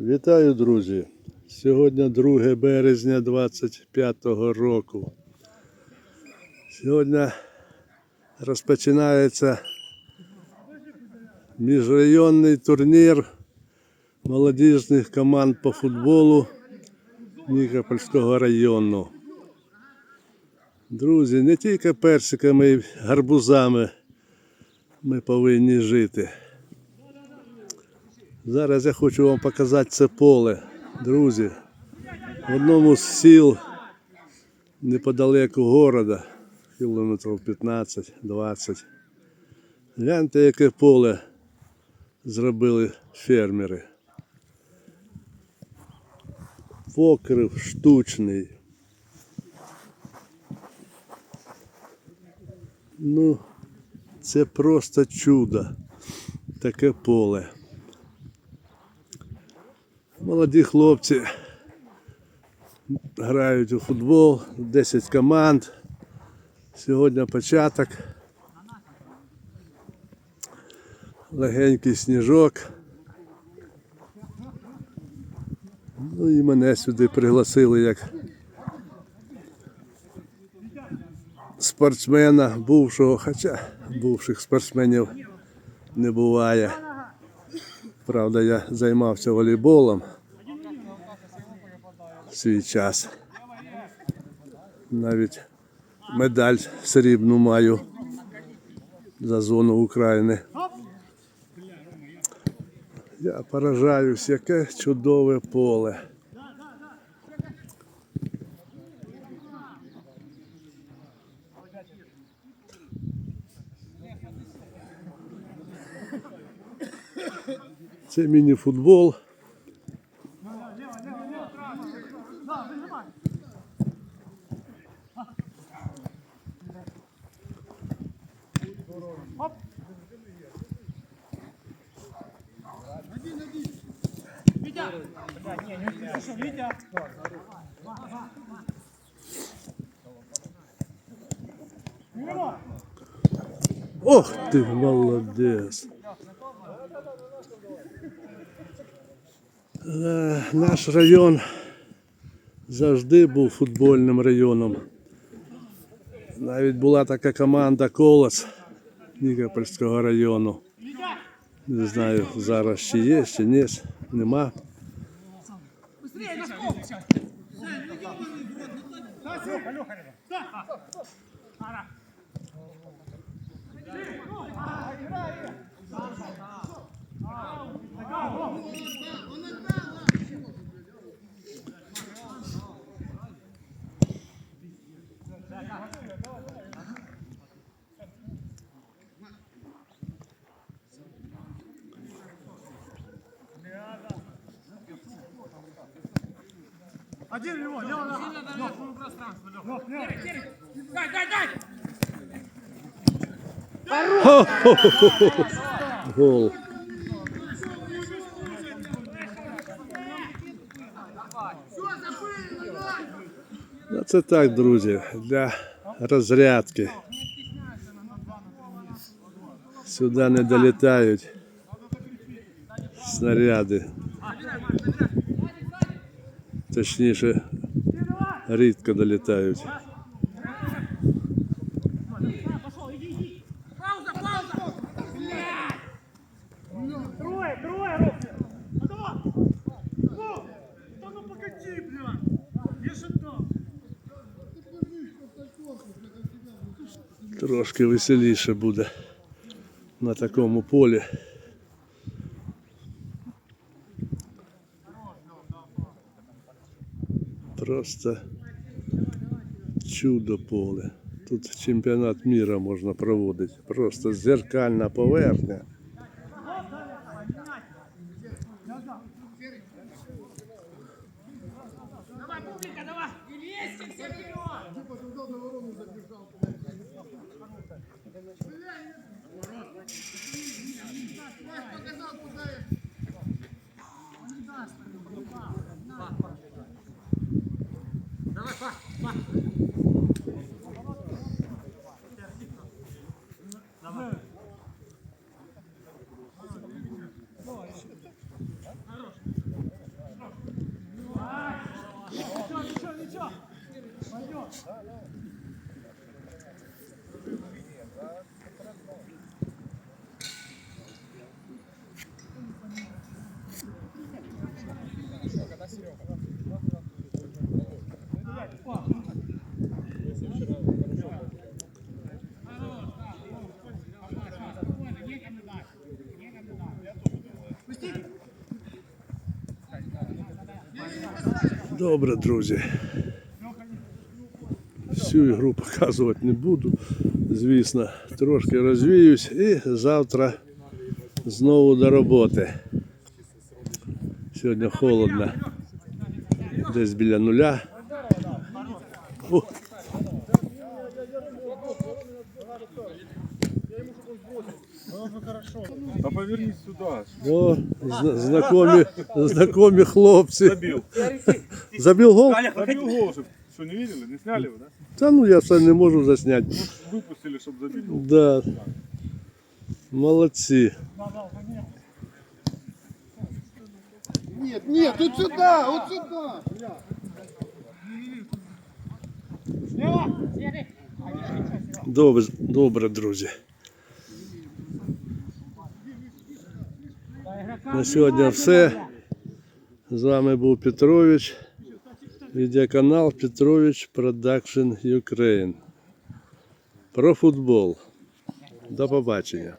Вітаю, друзі! Сьогодні 2 березня 25 року. Сьогодні розпочинається міжрайонний турнір молодіжних команд по футболу Нікопольського району. Друзі, не тільки персиками і гарбузами ми повинні жити. Зараз я хочу вам показати це поле. Друзі, в одному з сіл неподалеку города, кілометрів 15-20. Гляньте, яке поле зробили фермери. Покрив штучний. Ну, це просто чудо. Таке поле. Молоді хлопці грають у футбол, 10 команд. Сьогодні початок. Легенький сніжок. Ну і мене сюди пригласили як спортсмена бувшого, хоча бувших спортсменів не буває. Правда, я займався волейболом свій час. Навіть медаль срібну маю за зону України. Я поражаюсь, яке чудове поле. Це міні-футбол. Ох ти молодець. Наш район завжди був футбольним районом. Навіть була така команда Колос Нікопольського району. Не знаю, зараз ще є, ще ні, нема. Один его, лево, лево. пространство, лево. Дай, дай, дай! Гол. Ну, це так, друзі, для розрядки. Сюди не долітають снаряди. Точніше, рідко долітають. Пауза, пауза! Трое, трое, Руки! Готово? Ну, да ну погоди, бля! Я же там. Трошки веселіше буде на такому полі. Просто чудо поле. Тут чемпіонат міра можна проводити. Просто зеркальна поверхня. Ничего, ничего. Пойдем. Добре, друзі. Всю ігру показувати не буду. Звісно, трошки розвіюсь і завтра знову до роботи. Сьогодні холодно. Десь біля нуля. О, А повернись сюда. о, зна- знакомі, знакомі хлопці. Забил. Забив гол? Забил гол. чтоб- Что, не видели? Не сняли его, да? Та ну я все не можу засняти. Выпустили, чтобы забить гол. Да. Молодці. Нет, нет, вот сюда, вот сюда. Добре, добре, друзі. На сьогодні все. З вами був Петрович. Відеоканал Петрович Production Ukraine. Про футбол. До побачення.